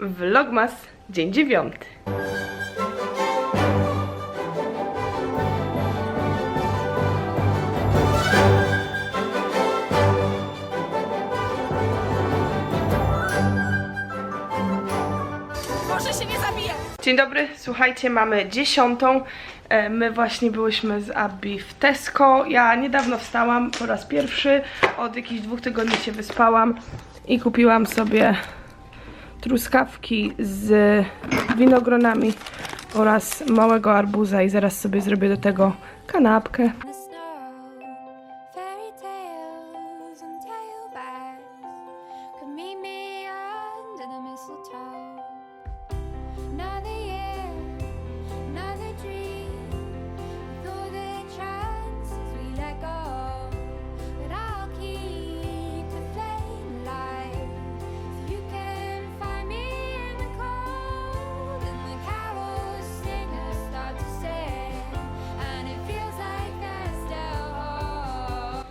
Vlogmas, dzień dziewiąty. Proszę się nie zabijać! Dzień dobry, słuchajcie, mamy dziesiątą. E, My właśnie byłyśmy z Abby w Tesco. Ja niedawno wstałam po raz pierwszy. Od jakichś dwóch tygodni się wyspałam i kupiłam sobie truskawki z winogronami oraz małego arbuza i zaraz sobie zrobię do tego kanapkę.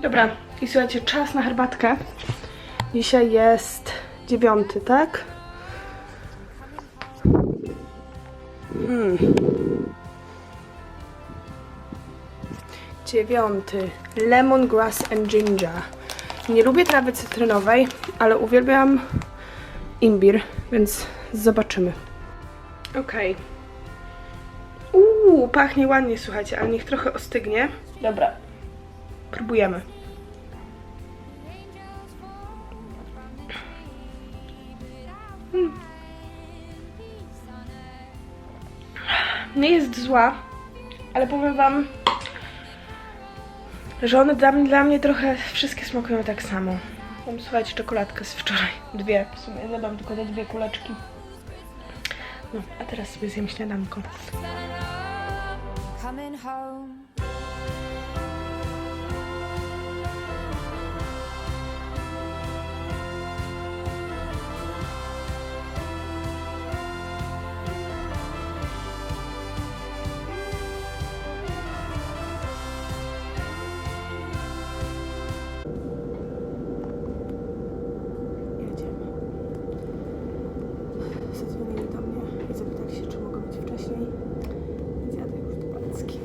Dobra, i słuchajcie, czas na herbatkę. Dzisiaj jest dziewiąty, tak? Hmm. Dziewiąty. Lemongrass and ginger. Nie lubię trawy cytrynowej, ale uwielbiam imbir, więc zobaczymy. Okej. Uuu, pachnie ładnie, słuchajcie, ale niech trochę ostygnie. Dobra, próbujemy. nie jest zła, ale powiem wam, że one dla mnie, dla mnie trochę wszystkie smakują tak samo. Mam, słuchajcie, czekoladkę z wczoraj. Dwie w sumie, zadam tylko te dwie kuleczki. No, a teraz sobie zjem śniadanko. Zadzwonili do mnie i zapytali się, czy mogę być wcześniej. Więc jadę już do Polski.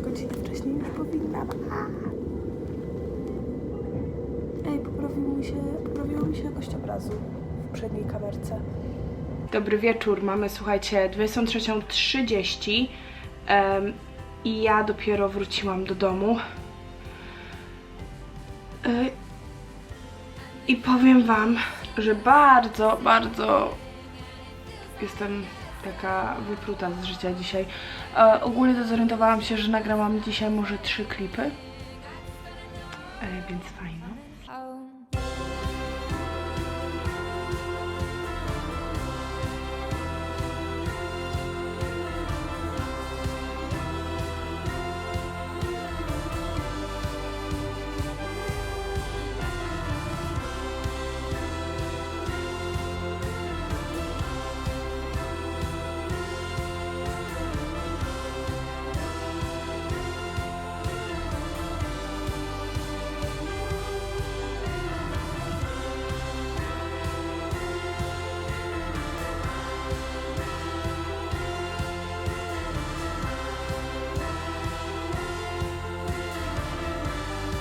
Godzinę wcześniej już powinnam. Ej, poprawiło mi się, poprawiło mi się jakość obrazu w przedniej kamerce. Dobry wieczór, mamy słuchajcie 23.30 em, i ja dopiero wróciłam do domu. E, i powiem Wam, że bardzo, bardzo jestem taka wypruta z życia dzisiaj. E, ogólnie to zorientowałam się, że nagrałam dzisiaj może trzy klipy. E, więc fajno.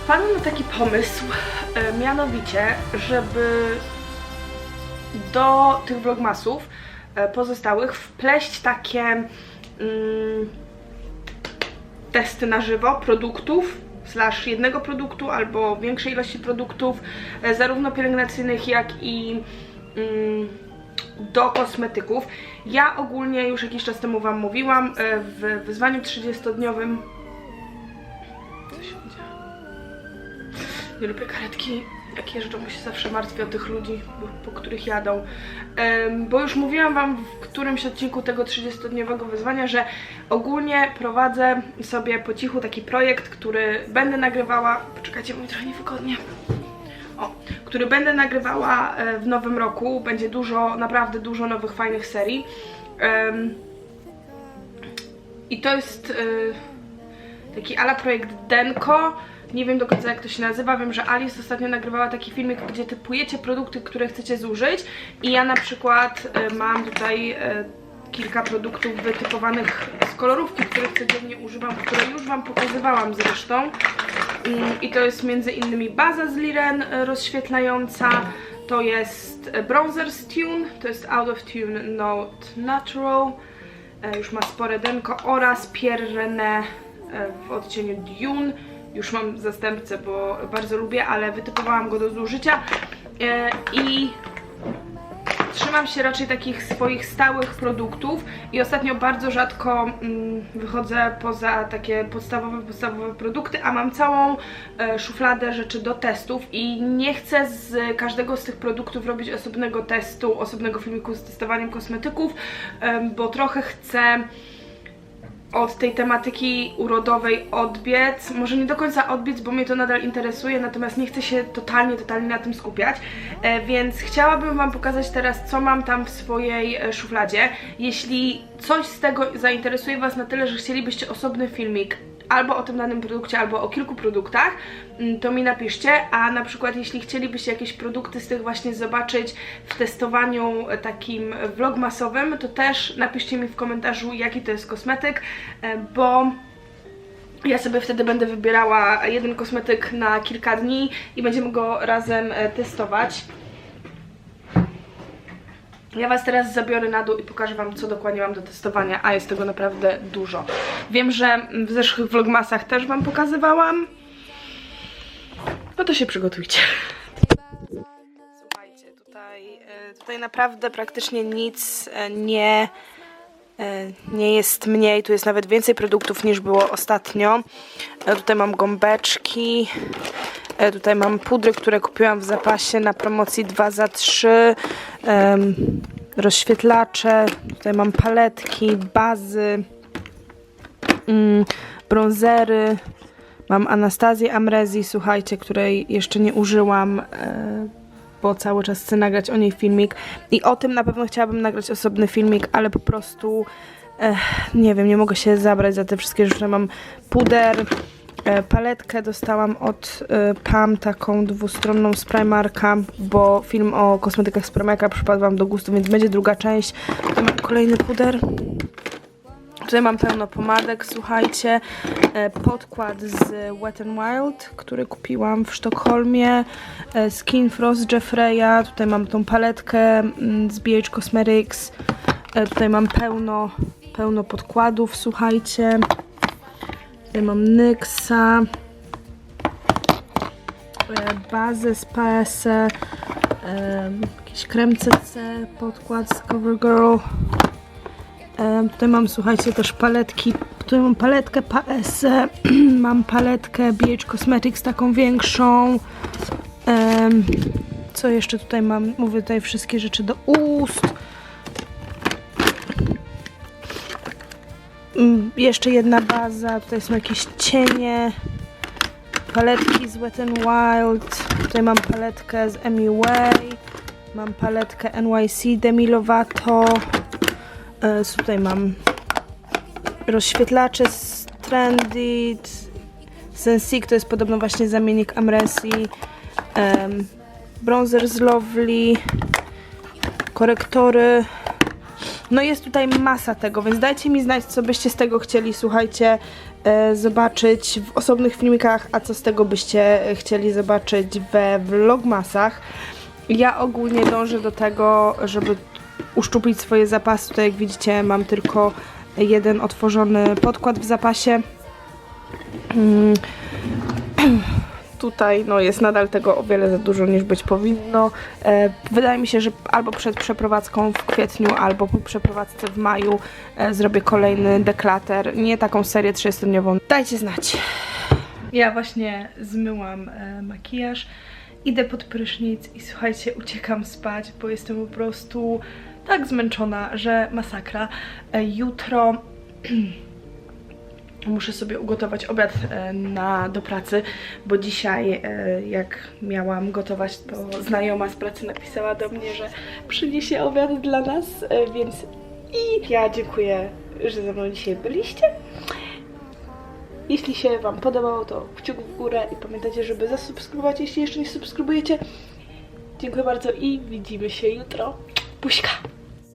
Wpadłam na taki pomysł, e, mianowicie, żeby do tych vlogmasów e, pozostałych wpleść takie mm, testy na żywo produktów, slash jednego produktu albo większej ilości produktów, e, zarówno pielęgnacyjnych, jak i mm, do kosmetyków. Ja ogólnie już jakiś czas temu Wam mówiłam, w wyzwaniu 30-dniowym co się dzieje? Nie lubię karetki, jak jeżdżą, bo się zawsze martwię o tych ludzi, bo- po których jadą. Em, bo już mówiłam Wam w którymś odcinku tego 30-dniowego wyzwania, że ogólnie prowadzę sobie po cichu taki projekt, który będę nagrywała. Poczekajcie, mi trochę niewygodnie. O, który będę nagrywała e, w nowym roku. Będzie dużo, naprawdę dużo nowych, fajnych serii. Em, I to jest e, taki ala projekt Denko. Nie wiem do końca jak to się nazywa. Wiem, że Alice ostatnio nagrywała taki filmik, gdzie typujecie produkty, które chcecie zużyć. I ja na przykład e, mam tutaj e, kilka produktów wytypowanych z kolorówki, których codziennie używam, które już Wam pokazywałam zresztą. Mm, I to jest między innymi baza z Liren e, rozświetlająca, to jest bronzer Tune, to jest Out of Tune Note Natural, już ma spore denko oraz Pierre René w odcieniu Dune. Już mam zastępcę, bo bardzo lubię, ale wytypowałam go do zużycia. E, i trzymam się raczej takich swoich stałych produktów i ostatnio bardzo rzadko mm, wychodzę poza takie podstawowe, podstawowe produkty, a mam całą e, szufladę rzeczy do testów i nie chcę z każdego z tych produktów robić osobnego testu, osobnego filmiku z testowaniem kosmetyków, bo trochę chcę od tej tematyki urodowej odbiec. Może nie do końca odbiec, bo mnie to nadal interesuje, natomiast nie chcę się totalnie, totalnie na tym skupiać. E, więc chciałabym Wam pokazać teraz, co mam tam w swojej e, szufladzie. Jeśli coś z tego zainteresuje Was na tyle, że chcielibyście osobny filmik albo o tym danym produkcie, albo o kilku produktach, mm, to mi napiszcie, a na przykład jeśli chcielibyście jakieś produkty z tych właśnie zobaczyć w testowaniu e, takim vlogmasowym, to też napiszcie mi w komentarzu, jaki to jest kosmetyk, e, bo ja sobie wtedy będę wybierała jeden kosmetyk na kilka dni i będziemy go razem e, testować. Ja Was teraz zabiorę na dół i pokażę Wam, co dokładnie mam do testowania, a jest tego naprawdę dużo. Wiem, że w zeszłych vlogmasach też Wam pokazywałam. No to się przygotujcie. Słuchajcie, tutaj, e, tutaj naprawdę praktycznie nic e, nie, e, nie jest mniej. Tu jest nawet więcej produktów niż było ostatnio. Tutaj mam gąbeczki. E, Tutaj mam pudry, które kupiłam w zapasie na promocji 2 za 3. em, rozświetlacze. Tutaj mam paletki, bazy, mm, bronzery. Mam Anastazję Amrezi, słuchajcie, której jeszcze nie użyłam, e, bo cały czas chcę nagrać o niej filmik. I o tym na pewno chciałabym nagrać osobny filmik, ale po prostu e, nie wiem, nie mogę się zabrać za te wszystkie rzeczy. Mam puder, paletkę dostałam od e, Pam, taką dwustronną z Primarka, bo film o kosmetykach z Primarka przypadł Wam do gustu, więc będzie druga część. Tutaj mam kolejny puder. Tutaj mam pełno pomadek, słuchajcie, e, podkład z Wet n Wild, który kupiłam w Sztokholmie, e, Skin Frost Jeffreya, tutaj mam tą paletkę mm, z BH Cosmetics, e, tutaj mam pełno, pełno podkładów, słuchajcie, tutaj mam NYXa, bazę z PS, e, jakiś krem CC, podkład z CoverGirl, Tutaj mam, słuchajcie, też paletki. Tutaj mam paletkę PS, mam paletkę BH Cosmetics, taką większą. Co jeszcze tutaj mam? Mówię tutaj wszystkie rzeczy do ust. Jeszcze jedna baza, tutaj są jakieś cienie. Paletki z Wet n Wild. Tutaj mam paletkę z Emiway. Mam paletkę NYC Demi Lovato. E, tutaj mam? Rozświetlacze z Trendy. Sensic to jest podobno właśnie zamiennik Amresi. Um, bronzer z Lovely. Korektory. No jest tutaj masa tego, więc dajcie mi znać, co byście z tego chcieli, słuchajcie, e, zobaczyć w osobnych filmikach, a co z tego byście e, chcieli zobaczyć we vlogmasach. Ja ogólnie dążę do tego, żeby uszczuplić swoje zapasy. Tutaj jak widzicie mam tylko jeden otworzony podkład w zapasie. Mm. Tutaj no, jest nadal tego o wiele za dużo niż być powinno. E, wydaje mi się, że albo przed przeprowadzką w kwietniu, albo po przeprowadzce w maju e, zrobię kolejny deklater. Nie taką serię 30-dniową. Dajcie znać. Ja właśnie zmyłam e, makijaż, idę pod prysznic i słuchajcie, uciekam spać, bo jestem po prostu tak zmęczona, że masakra. E, jutro muszę sobie ugotować obiad e, na, do pracy, bo dzisiaj e, jak miałam gotować, to znajoma z pracy napisała do mnie, że przyniesie obiad dla nas, e, więc i ja dziękuję, że ze mną dzisiaj byliście. Jeśli się Wam podobało, to kciuk w górę i pamiętajcie, żeby zasubskrybować, jeśli jeszcze nie subskrybujecie. Dziękuję bardzo i widzimy się jutro. Buźka!